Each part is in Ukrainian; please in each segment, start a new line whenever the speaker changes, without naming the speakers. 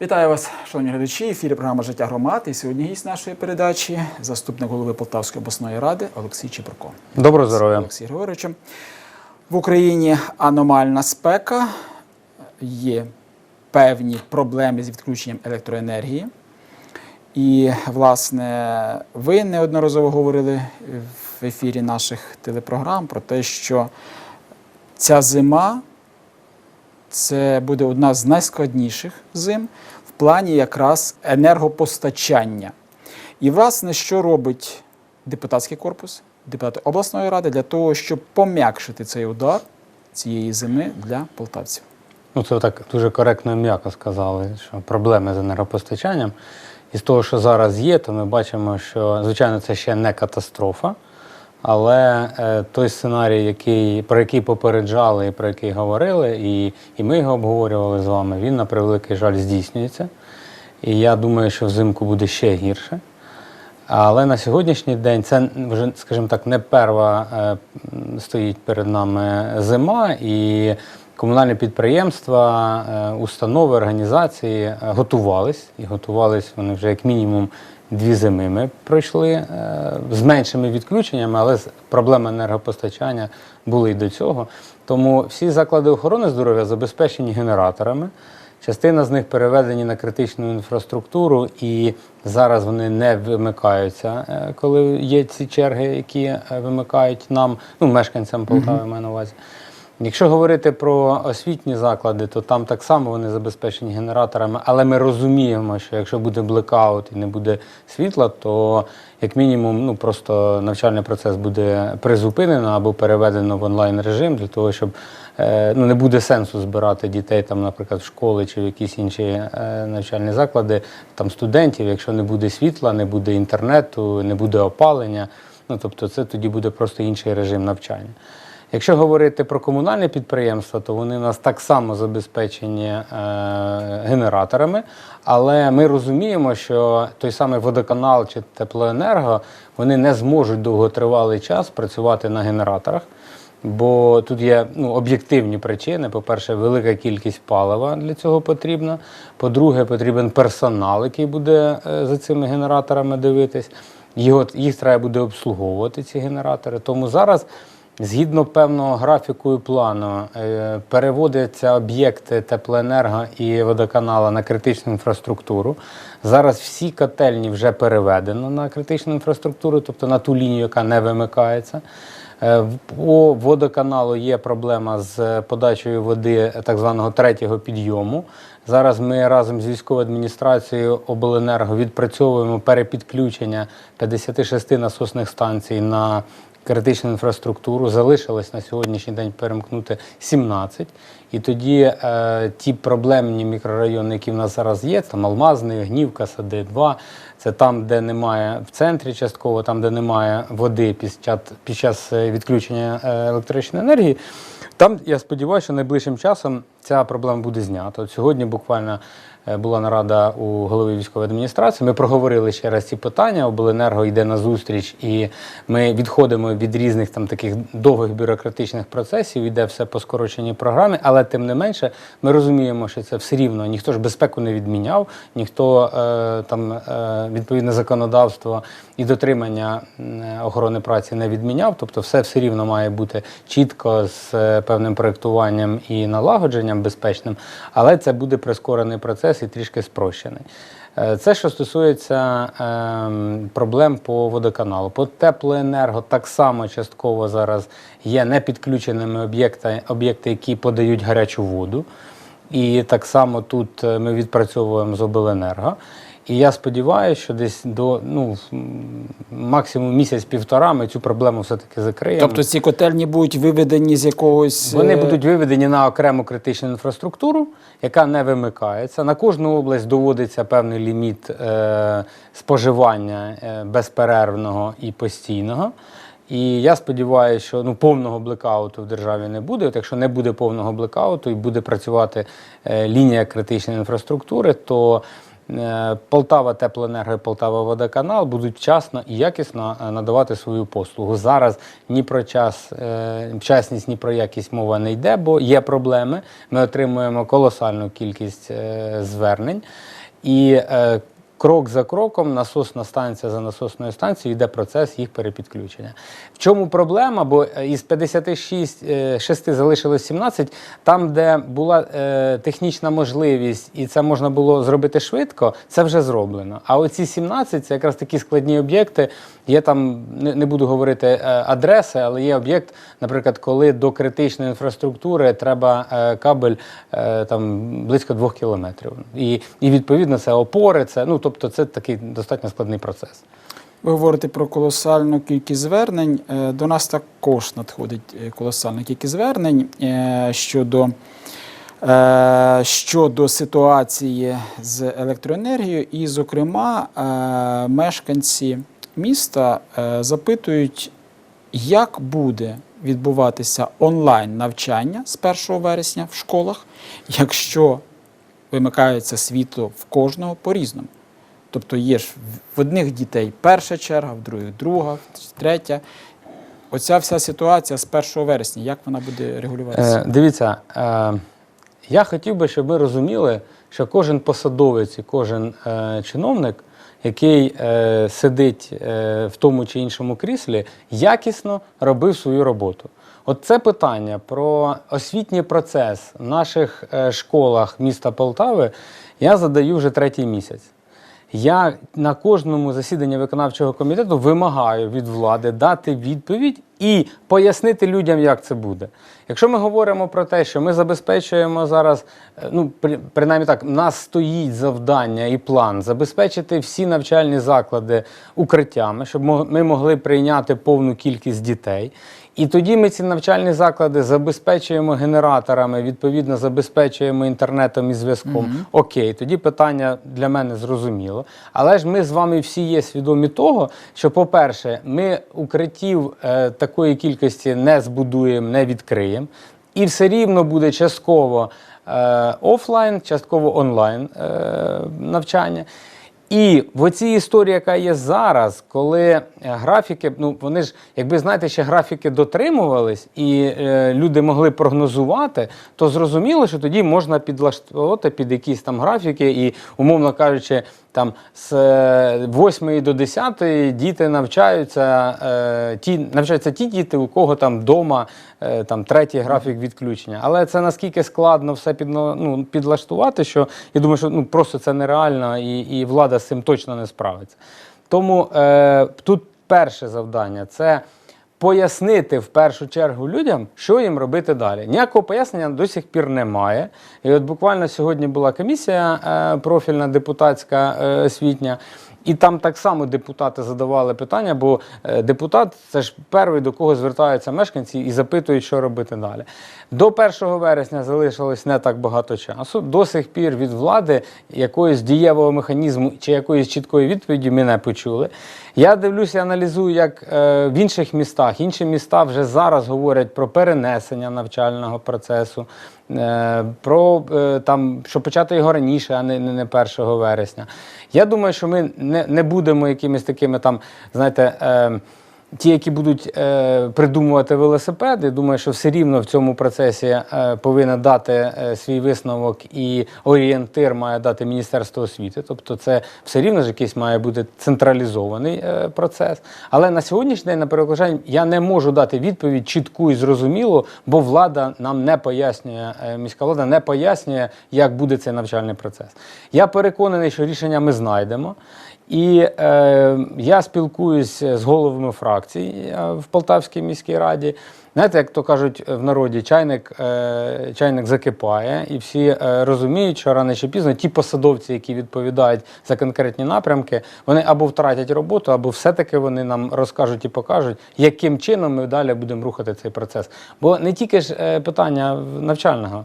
Вітаю вас, шановні глядачі. В ефірі програма Життя громад. І сьогодні гість нашої передачі заступник голови Полтавської обласної ради Олексій Чепурко.
Доброго здоров'я.
Олексій Григоровичем. В Україні аномальна спека, є певні проблеми з відключенням електроенергії. І, власне, ви неодноразово говорили в ефірі наших телепрограм про те, що ця зима це буде одна з найскладніших зим в плані якраз енергопостачання. І, власне, що робить депутатський корпус, депутати обласної ради для того, щоб пом'якшити цей удар цієї зими для полтавців?
Ну, це так дуже коректно і м'яко сказали, що проблеми з енергопостачанням. І з того, що зараз є, то ми бачимо, що звичайно це ще не катастрофа. Але е, той сценарій, який, про який попереджали і про який говорили, і, і ми його обговорювали з вами, він на превеликий жаль здійснюється. І я думаю, що взимку буде ще гірше. Але на сьогоднішній день це вже, скажімо так, не перша е, стоїть перед нами зима, і комунальні підприємства, е, установи, організації е, готувались, і готувались вони вже як мінімум дві зими. Ми пройшли е, з меншими відключеннями, але проблеми енергопостачання були і до цього. Тому всі заклади охорони здоров'я забезпечені генераторами. Частина з них переведені на критичну інфраструктуру, і зараз вони не вимикаються, е, коли є ці черги, які е, вимикають нам, ну, мешканцям Полтави, маю на увазі. Якщо говорити про освітні заклади, то там так само вони забезпечені генераторами, але ми розуміємо, що якщо буде блекаут і не буде світла, то як мінімум ну, просто навчальний процес буде призупинено або переведено в онлайн режим для того, щоб е, ну, не буде сенсу збирати дітей, там, наприклад, в школи чи в якісь інші е, навчальні заклади, там студентів, якщо не буде світла, не буде інтернету, не буде опалення. Ну, тобто це тоді буде просто інший режим навчання. Якщо говорити про комунальні підприємства, то вони нас так само забезпечені е, генераторами, але ми розуміємо, що той самий водоканал чи теплоенерго вони не зможуть довготривалий час працювати на генераторах. Бо тут є ну, об'єктивні причини. По-перше, велика кількість палива для цього потрібна. По-друге, потрібен персонал, який буде е, за цими генераторами дивитись. Його, їх треба буде обслуговувати, ці генератори. Тому зараз, згідно певного графіку і плану, е, переводяться об'єкти теплоенерго і водоканала на критичну інфраструктуру. Зараз всі котельні вже переведено на критичну інфраструктуру, тобто на ту лінію, яка не вимикається. Е, в- По водоканалу є проблема з подачею води так званого третього підйому. Зараз ми разом з військовою адміністрацією обленерго відпрацьовуємо перепідключення 56 насосних станцій на критичну інфраструктуру. Залишилось на сьогоднішній день перемкнути 17. І тоді е, ті проблемні мікрорайони, які в нас зараз є, там Алмазний, Гнівка, Сади 2, це там, де немає в центрі частково, там, де немає води під час, під час е, відключення е, електричної енергії. Там я сподіваюся, що найближчим часом ця проблема буде знята. От сьогодні буквально була нарада у голови військової адміністрації. Ми проговорили ще раз ці питання. Обленерго йде на зустріч, і ми відходимо від різних там таких довгих бюрократичних процесів. Іде все по скороченій програмі, але тим не менше, ми розуміємо, що це все рівно. Ніхто ж безпеку не відміняв, ніхто е, там е, відповідне законодавство і дотримання охорони праці не відміняв. Тобто, все все рівно має бути чітко з е, певним проєктуванням і налагодженням безпечним, але це буде прискорений процес і трішки спрощений. Е, Це що стосується ем, проблем по водоканалу. По теплоенерго так само частково зараз є непідключеними об'єкти, об'єкти, які подають гарячу воду. І так само тут е, ми відпрацьовуємо з обленерго. І я сподіваюся, що десь до ну, максимум місяць-півтора ми цю проблему все-таки закриємо.
Тобто ці котельні будуть виведені з якогось.
Вони
е,
будуть виведені на окрему критичну інфраструктуру, яка не вимикається. На кожну область доводиться певний ліміт е, споживання е, безперервного і постійного. І я сподіваюся, що ну, повного блекауту в державі не буде. От якщо не буде повного блекауту і буде працювати е, лінія критичної інфраструктури, то Полтава Теплоенерго Полтава Водоканал будуть вчасно і якісно е, надавати свою послугу. Зараз ні про час, е, вчасність, ні про якість мова не йде, бо є проблеми. Ми отримуємо колосальну кількість е, звернень. І е, крок за кроком, насосна станція за насосною станцією, йде процес їх перепідключення. В чому проблема? Бо е, із 56 е, шести залишилось 17, там, де була е, технічна можливість, і це можна було зробити швидко, це вже зроблено. А оці 17 це якраз такі складні об'єкти. Є там, не, буду говорити е, адреси, але є об'єкт, наприклад, коли до критичної інфраструктури треба е, кабель е, там близько двох кілометрів. І, і відповідно це опори, це ну тобто це такий достатньо складний процес.
Ви говорите про колосальну кількість звернень. До нас також надходить колосальна кількість звернень щодо, щодо ситуації з електроенергією. І, зокрема, мешканці міста е, запитують, як буде відбуватися онлайн навчання з 1 вересня в школах, якщо вимикається світло в кожного по-різному. Тобто є ж в одних дітей перша черга, в других друга, третя. Оця вся ситуація з 1 вересня, як вона буде регулюватися?
Е, дивіться, е, я хотів би, щоб ви розуміли, що кожен посадовець і кожен е, чиновник, який е, сидить е, в тому чи іншому кріслі, якісно робив свою роботу. От це питання про освітній процес в наших е, школах міста Полтави я задаю вже третій місяць. Я на кожному засіданні виконавчого комітету вимагаю від влади дати відповідь і пояснити людям, як це буде. Якщо ми говоримо про те, що ми забезпечуємо зараз, е, ну при- принаймні так, нас стоїть завдання і план забезпечити всі навчальні заклади укриттями, щоб ми могли прийняти повну кількість дітей. І тоді ми ці навчальні заклади забезпечуємо генераторами, відповідно забезпечуємо інтернетом і зв'язком. Окей, тоді питання для мене зрозуміло. Але ж ми з вами всі є свідомі того, що, по-перше, ми укриттів е, такої кількості не збудуємо, не відкриємо. І все рівно буде частково е, офлайн, частково онлайн е, навчання. І в оцій історії, яка є зараз, коли е, графіки, ну вони ж, якби знаєте, ще графіки дотримувались і е, люди могли прогнозувати, то зрозуміло, що тоді можна підлаштовувати під якісь там графіки, і, умовно кажучи, там з е, 8 до 10 діти навчаються, е, ті, навчаються ті діти, у кого там вдома е, там третій графік відключення. Але це наскільки складно все підно, ну, підлаштувати, що я думаю, що ну, просто це нереально, і, і влада з цим точно не справиться. Тому е, тут перше завдання це пояснити в першу чергу людям, що їм робити далі. Ніякого пояснення до сих пір немає. І от буквально сьогодні була комісія е, профільна депутатська е, освітня. І там так само депутати задавали питання, бо е, депутат це ж перший, до кого звертаються мешканці і запитують, що робити далі. До 1 вересня залишилось не так багато часу. До сих пір від влади якогось дієвого механізму чи якоїсь чіткої відповіді ми не почули. Я дивлюся, аналізую, як е, в інших містах. Інші міста вже зараз говорять про перенесення навчального процесу, про е, там, що почати його раніше, а не, не, не 1 вересня. Я думаю, що ми не, не будемо якимись такими там, знаєте. Ті, які будуть е, придумувати велосипеди, думаю, що все рівно в цьому процесі е, повинна дати е, свій висновок і орієнтир має дати Міністерство освіти. Тобто, це все рівно ж якийсь має бути централізований е, процес. Але на сьогоднішній день, на перекладання, я не можу дати відповідь чітку і зрозумілу, бо влада нам не пояснює, е, міська влада не пояснює, як буде цей навчальний процес. Я переконаний, що рішення ми знайдемо. І е, я спілкуюсь з головами фракцій е, в Полтавській міській раді. Знаєте, як то кажуть в народі, чайник, е, чайник закипає, і всі е, розуміють, що рано чи пізно ті посадовці, які відповідають за конкретні напрямки, вони або втратять роботу, або все-таки вони нам розкажуть і покажуть, яким чином ми далі будемо рухати цей процес. Бо не тільки ж питання навчального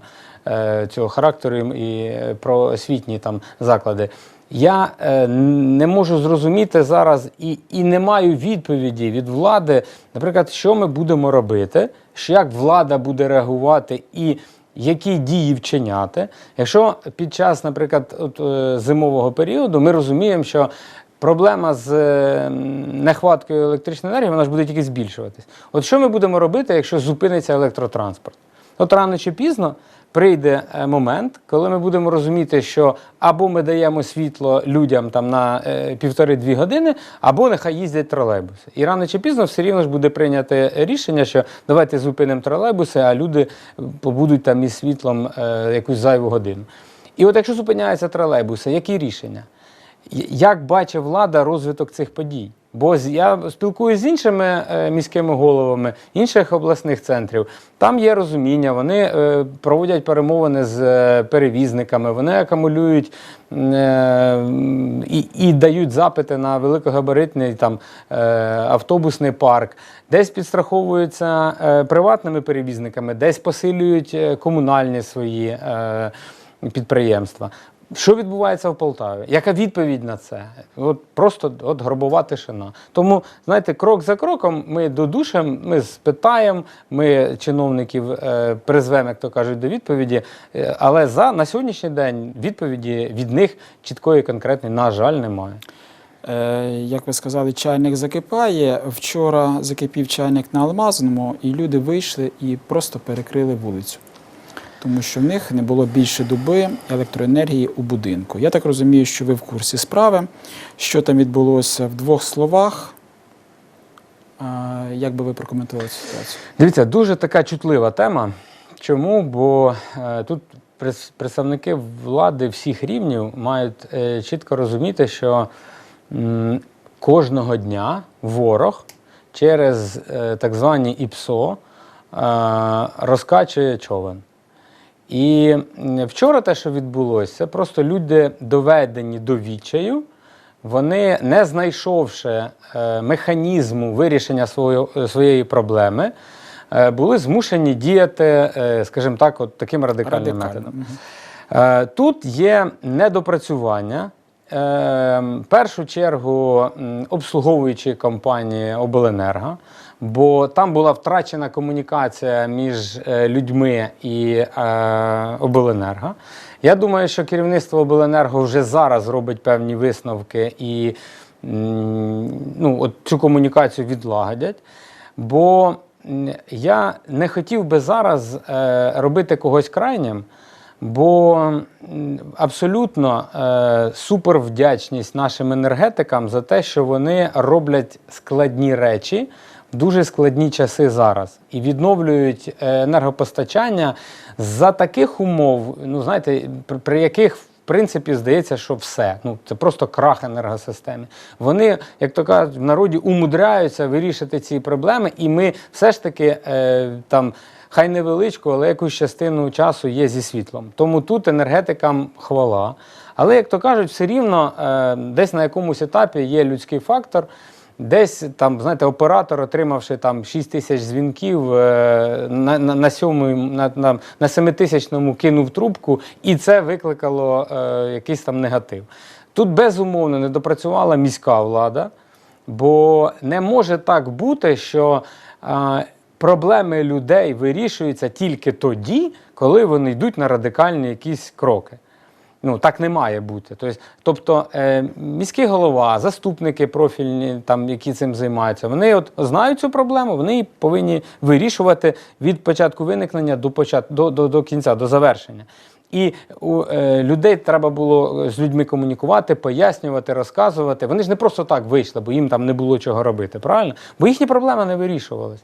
цього характеру і про освітні там заклади. Я е, не можу зрозуміти зараз і, і не маю відповіді від влади, наприклад, що ми будемо робити, як влада буде реагувати і які дії вчиняти. Якщо під час, наприклад, от, е, зимового періоду ми розуміємо, що проблема з е, нехваткою електричної енергії вона ж буде тільки збільшуватись. От що ми будемо робити, якщо зупиниться електротранспорт? От рано чи пізно прийде е, момент, коли ми будемо розуміти, що або ми даємо світло людям там на е, півтори-дві години, або нехай їздять тролейбуси. І рано чи пізно все рівно ж буде прийняте рішення, що давайте зупинимо тролейбуси, а люди побудуть там із світлом е, якусь зайву годину. І от якщо зупиняються тролейбуси, які рішення? Як бачить влада розвиток цих подій? Бо я спілкуюся з іншими е, міськими головами інших обласних центрів. Там є розуміння, вони е, проводять перемовини з е, перевізниками, вони акумулюють і, і дають запити на великогабаритний там, автобусний парк, десь підстраховуються приватними перевізниками, десь посилюють комунальні свої підприємства. Що відбувається в Полтаві? Яка відповідь на це? От просто от гробова тишина. Тому, знаєте, крок за кроком ми додушимо, ми спитаємо, ми чиновників е, призвемо, як то кажуть, до відповіді. Е, але за на сьогоднішній день відповіді від них чіткої конкретної, на жаль, немає.
Е, Як ви сказали, чайник закипає. Вчора закипів чайник на Алмазному, і люди вийшли і просто перекрили вулицю. Тому що в них не було більше доби електроенергії у будинку. Я так розумію, що ви в курсі справи. Що там відбулося в двох словах? Як би ви прокоментували цю ситуацію?
Дивіться, дуже така чутлива тема. Чому? Бо е, тут представники влади всіх рівнів мають е, чітко розуміти, що кожного дня ворог через е, так звані ІПСО розкачує човен. І вчора те, що відбулося, це просто люди доведені до відчаю. Вони, не знайшовши е, механізму вирішення своєї проблеми, е, були змушені діяти, е, скажімо так, от таким радикальним методом. Е, Тут є недопрацювання. Е, В першу чергу м, обслуговуючої компанії Обленерго, бо там була втрачена комунікація між е, людьми і е, Обленерго. Я думаю, що керівництво Обленерго вже зараз робить певні висновки і ну, от цю комунікацію відлагодять. Бо я не хотів би зараз е, робити когось крайнім, бо абсолютно е, супер вдячність нашим енергетикам за те, що вони роблять складні речі дуже складні часи зараз і відновлюють е, енергопостачання за таких умов, ну знаєте, при, яких в принципі здається, що все. Ну це просто крах енергосистеми. Вони, як то кажуть, в народі умудряються вирішити ці проблеми, і ми все ж таки е, там. Хай невеличку, але якусь частину часу є зі світлом. Тому тут енергетикам хвала. Але, як то кажуть, все рівно е, десь на якомусь етапі є людський фактор. Десь там, знаєте, оператор, отримавши там 6 тисяч дзвінків, е, на, на, на, сьомий, на, на, кинув трубку, і це викликало е, якийсь там негатив. Тут безумовно не допрацювала міська влада, бо не може так бути, що е, проблеми людей вирішуються тільки тоді, коли вони йдуть на радикальні якісь кроки. Ну так не має бути. Тобто, тобто е, міський голова, заступники профільні, там, які цим займаються, вони от знають цю проблему, вони її повинні вирішувати від початку виникнення до, почат, до, до, до кінця, до завершення. І у е, людей треба було з людьми комунікувати, пояснювати, розказувати. Вони ж не просто так вийшли, бо їм там не було чого робити, правильно? Бо їхні проблеми не вирішувались.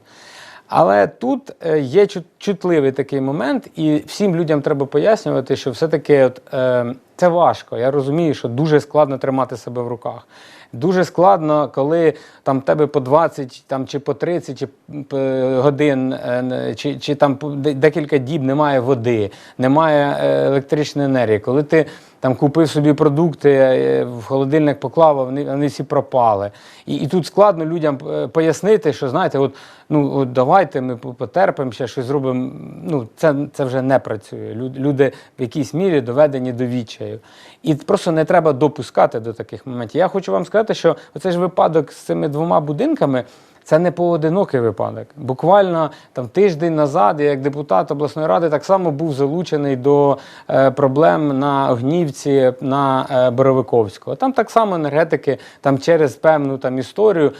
Але тут е, є чут- чутливий такий момент, і всім людям треба пояснювати, що все-таки от, е, це важко. Я розумію, що дуже складно тримати себе в руках. Дуже складно, коли там тебе по 20 там, чи по 30 чи, п- годин, е, чи, чи там декілька діб немає води, немає е, електричної енергії. Коли ти там купив собі продукти, е, в холодильник поклав, вони, вони всі пропали. І, і тут складно людям е, пояснити, що знаєте, от, ну, от давайте ми потерпимо, ще щось зробимо. Ну, це, це вже не працює. Люди в якійсь мірі доведені до відчаю. І просто не треба допускати до таких моментів. Я хочу вам сказати, що оцей ж випадок з цими двома будинками. Це не поодинокий випадок. Буквально там тиждень назад, я як депутат обласної ради, так само був залучений до е, проблем на Огнівці, на е, Боровиковського. Там так само енергетики там через певну там історію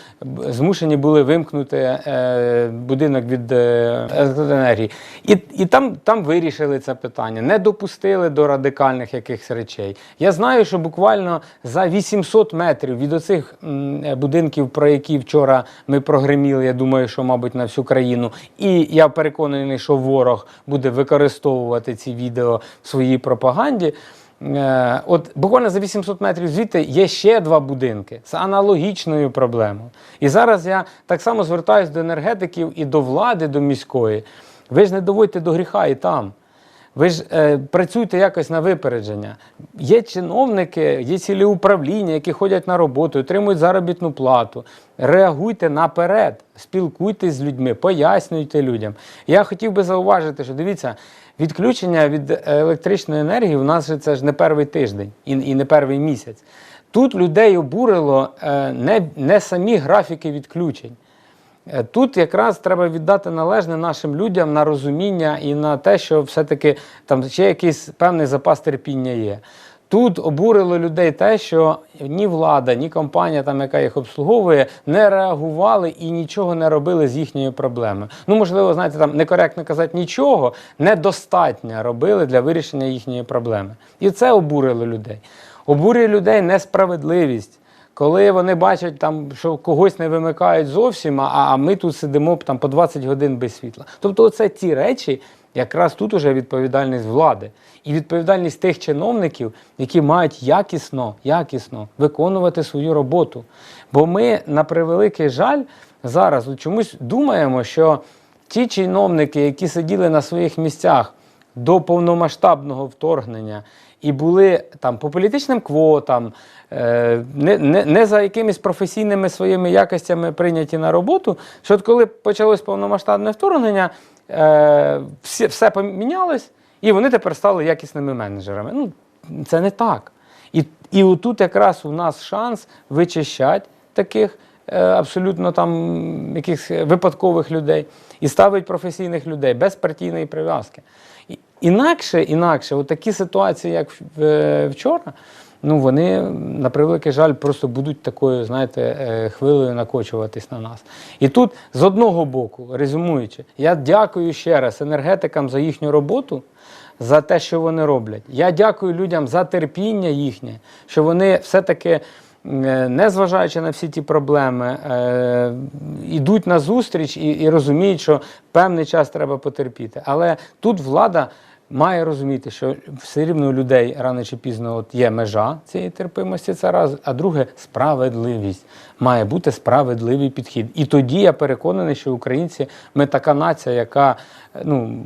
змушені були вимкнути е, будинок від е, електроенергії. І, і там, там вирішили це питання, не допустили до радикальних якихось речей. Я знаю, що буквально за 800 метрів від оцих м, будинків, про які вчора ми прогреміли, я думаю, що, мабуть, на всю країну. І я переконаний, що ворог буде використовувати ці відео в своїй пропаганді. Е, От буквально за 800 метрів звідти є ще два будинки з аналогічною проблемою. І зараз я так само звертаюся до енергетиків і до влади, до міської. Ви ж не доводьте до гріха і там. Ви ж е, працюйте якось на випередження. Є чиновники, є цілі управління, які ходять на роботу, отримують заробітну плату. Реагуйте наперед, спілкуйтесь з людьми, пояснюйте людям. Я хотів би зауважити, що дивіться, відключення від електричної енергії у нас же це ж не перший тиждень і, і не перший місяць. Тут людей обурило е, не, не самі графіки відключень. Е, Тут якраз треба віддати належне нашим людям на розуміння і на те, що все-таки там ще якийсь певний запас терпіння є. Тут обурило людей те, що ні влада, ні компанія, там, яка їх обслуговує, не реагували і нічого не робили з їхньою проблемою. Ну, можливо, знаєте, там некоректно казати нічого, недостатньо робили для вирішення їхньої проблеми. І це обурило людей. Обурює людей несправедливість. Коли вони бачать, там, що когось не вимикають зовсім, а, а ми тут сидимо там, по 20 годин без світла. Тобто, це ті речі, якраз тут уже відповідальність влади і відповідальність тих чиновників, які мають якісно, якісно виконувати свою роботу. Бо ми, на превеликий жаль, зараз чомусь думаємо, що ті чиновники, які сиділи на своїх місцях до повномасштабного вторгнення і були там по політичним квотам, не, не, не за якимись професійними своїми якостями прийняті на роботу. Що от коли почалось повномасштабне вторгнення, е, всі, все помінялось, і вони тепер стали якісними менеджерами. Ну, це не так. І, і отут якраз у нас шанс вичищати таких е, абсолютно там якихось випадкових людей і ставить професійних людей без партійної прив'язки. Інакше, інакше, от такі ситуації, як е, вчора, ну вони, на превеликий жаль, просто будуть такою, знаєте, е, хвилею накочуватись на нас. І тут, з одного боку, резюмуючи, я дякую ще раз енергетикам за їхню роботу, за те, що вони роблять. Я дякую людям за терпіння їхнє, що вони все-таки. е, Незважаючи на всі ті проблеми, е, йдуть на зустріч і, і розуміють, що певний час треба потерпіти. Але тут влада має розуміти, що все рівно у людей рано чи пізно от є межа цієї терпимості, це раз, а друге справедливість. Має бути справедливий підхід. І тоді я переконаний, що українці ми така нація, яка ну,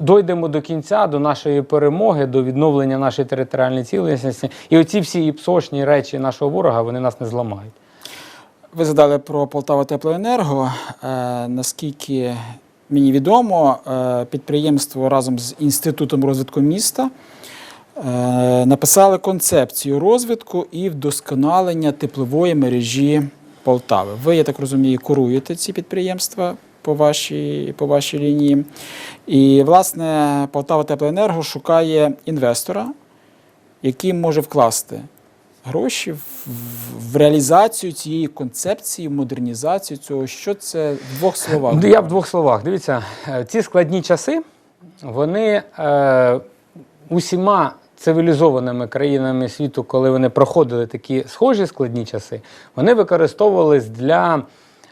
дойдемо до кінця, до нашої перемоги, до відновлення нашої територіальної цілісності. І оці всі іпсошні речі нашого ворога вони нас не зламають.
Ви згадали про Полтава Теплоенерго. Е, наскільки мені відомо, е, підприємство разом з Інститутом розвитку міста е, написали концепцію розвитку і вдосконалення теплової мережі Полтави. Ви, я так розумію, куруєте ці підприємства по вашій, по вашій лінії. І, власне, Полтава Теплоенерго шукає інвестора, який може вкласти гроші в, в- реалізацію цієї концепції, в модернізацію цього. Що це в двох словах?
Ну, Я в двох словах. Дивіться, е, ці складні часи, вони е, усіма цивілізованими країнами світу, коли вони проходили такі схожі складні часи, вони використовувались для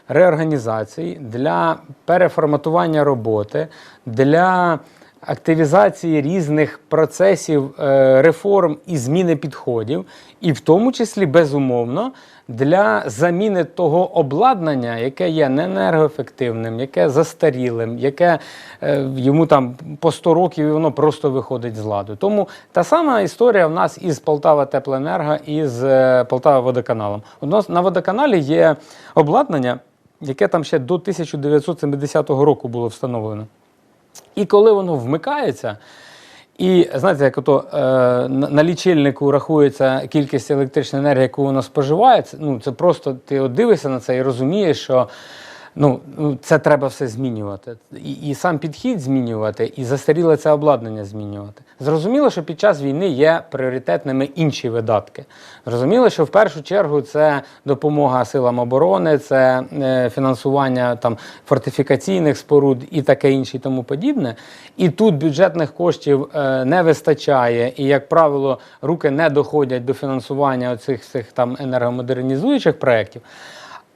реорганізації, для переформатування роботи, для активізації різних процесів е, реформ і зміни підходів, і в тому числі безумовно для заміни того обладнання, яке є неенергоефективним, яке застарілим, яке е, йому там по 100 років і воно просто виходить з ладу. Тому та сама історія в нас із Полтава Теплоенерго і з е, Полтава Водоканалом. У нас на водоканалі є обладнання, яке там ще до 1970 року було встановлено. І коли воно вмикається, І знаєте, як ото е, на лічильнику рахується кількість електричної енергії, яку воно споживає. Ну, це просто ти от дивишся на це і розумієш, що ну, ну, це треба все змінювати. І, і сам підхід змінювати, і застаріле це обладнання змінювати. Зрозуміло, що під час війни є пріоритетними інші видатки. Зрозуміло, що в першу чергу це допомога силам оборони, це е, фінансування там фортифікаційних споруд і таке інше, і тому подібне. І тут бюджетних коштів е, не вистачає, і, як правило, руки не доходять до фінансування оцих всіх там енергомодернізуючих проєктів.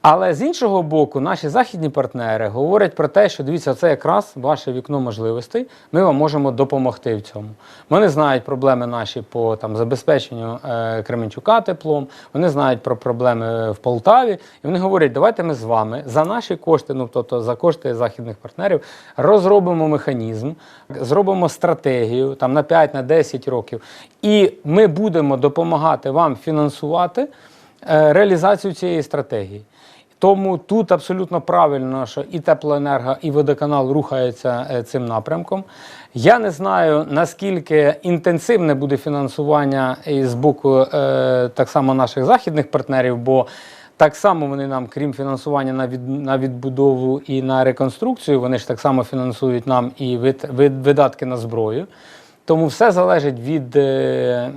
Але з іншого боку, наші західні партнери говорять про те, що дивіться, це якраз ваше вікно можливостей. Ми вам можемо допомогти в цьому. Вони знають проблеми наші по там забезпеченню е, Кременчука теплом. Вони знають про проблеми в Полтаві, і вони говорять, давайте ми з вами за наші кошти, ну тобто за кошти західних партнерів, розробимо механізм, зробимо стратегію там на 5 на 10 років, і ми будемо допомагати вам фінансувати е, реалізацію цієї стратегії. Тому тут абсолютно правильно, що і теплоенерго, і водоканал рухаються е, цим напрямком. Я не знаю, наскільки інтенсивне буде фінансування з боку е, так само наших західних партнерів, бо так само вони нам, крім фінансування на, від, на відбудову і на реконструкцію, вони ж так само фінансують нам і вид, вид, видатки на зброю. Тому все залежить від е,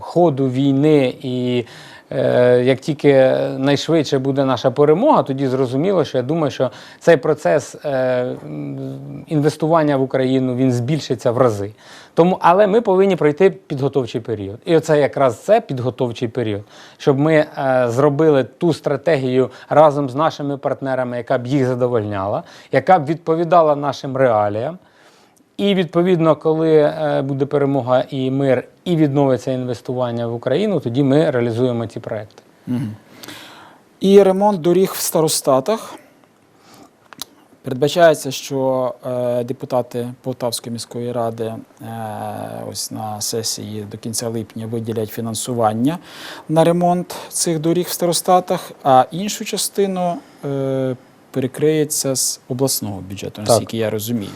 ходу війни і як тільки найшвидше буде наша перемога, тоді зрозуміло, що я думаю, що цей процес е, інвестування в Україну він збільшиться в рази. Тому, але ми повинні пройти підготовчий період. І оце якраз це підготовчий період, щоб ми е, зробили ту стратегію разом з нашими партнерами, яка б їх задовольняла, яка б відповідала нашим реаліям. І відповідно, коли е, буде перемога і мир, і відновиться інвестування в Україну, тоді ми реалізуємо ці проекти.
І ремонт доріг в старостатах. Передбачається, що е, депутати Полтавської міської ради е, ось на сесії до кінця липня виділять фінансування на ремонт цих доріг в старостатах, а іншу частину е, перекриється з обласного бюджету, наскільки я розумію.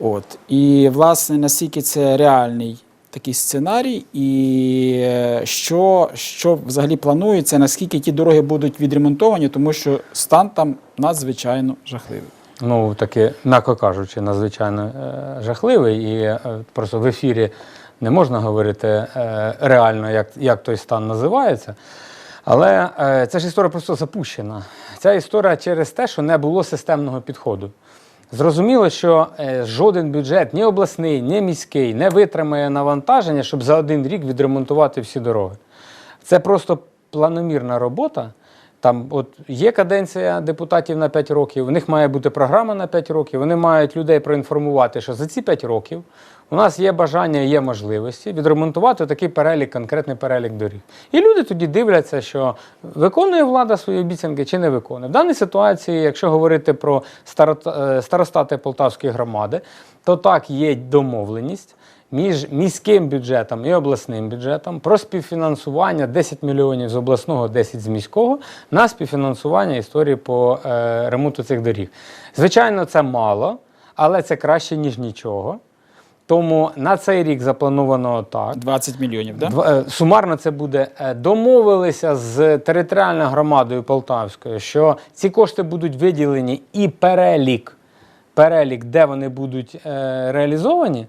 От. І, власне, наскільки це реальний такий сценарій, і е, що, що взагалі планується, наскільки ті дороги будуть відремонтовані, тому що стан там надзвичайно жахливий.
Ну, таки, м'яко кажучи, надзвичайно е, жахливий. І е, просто в ефірі не можна говорити реально, як, як той стан називається. Але ця ж історія просто запущена. Ця історія через те, що не було системного підходу. Зрозуміло, що е, жоден бюджет, ні обласний, ні міський, не витримає навантаження, щоб за один рік відремонтувати всі дороги. Це просто планомірна робота. Там от є каденція депутатів на 5 років, у них має бути програма на 5 років. Вони мають людей проінформувати, що за ці 5 років у нас є бажання, є можливості відремонтувати такий перелік, конкретний перелік доріг. І люди тоді дивляться, що виконує влада свої обіцянки чи не виконує. В даній ситуації, якщо говорити про е, старостати Полтавської громади, то так є домовленість між міським бюджетом і обласним бюджетом про співфінансування 10 мільйонів з обласного, 10 з міського на співфінансування історії по е, ремонту цих доріг. Звичайно, це мало, але це краще, ніж нічого. Тому на цей рік заплановано так.
20 мільйонів?
Два- е, Сумарно це буде е, домовилися з територіальною громадою Полтавською, що ці кошти будуть виділені і перелік, перелік, де вони будуть е, реалізовані,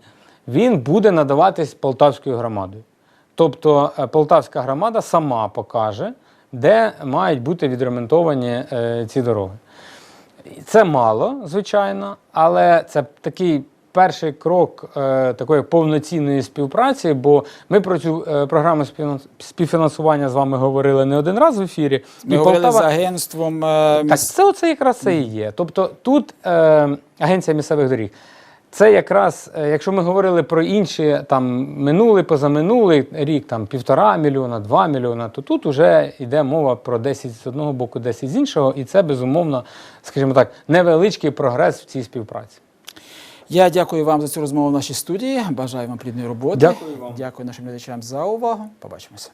він буде надаватись Полтавською громадою. Тобто Полтавська громада сама покаже, де мають бути відремонтовані ці дороги. Це мало, звичайно, але це такий перший крок е, такої повноцінної співпраці, бо ми про цю е, програму співфінансування з вами говорили не один раз в ефірі.
Ми говорили з агентством. е,
Так, це оце якраз це і є. Тобто тут е, агенція місцевих доріг. Це якраз, е, якщо ми говорили про інші там минулий, позаминулий рік, там півтора мільйона, два мільйона, то тут вже йде мова про 10 з одного боку, 10 з іншого, і це безумовно, скажімо так, невеличкий прогрес в цій співпраці.
Я дякую вам за цю розмову в нашій студії. Бажаю вам плідної роботи.
Дякую вам.
Дякую нашим глядачам за увагу. Побачимося.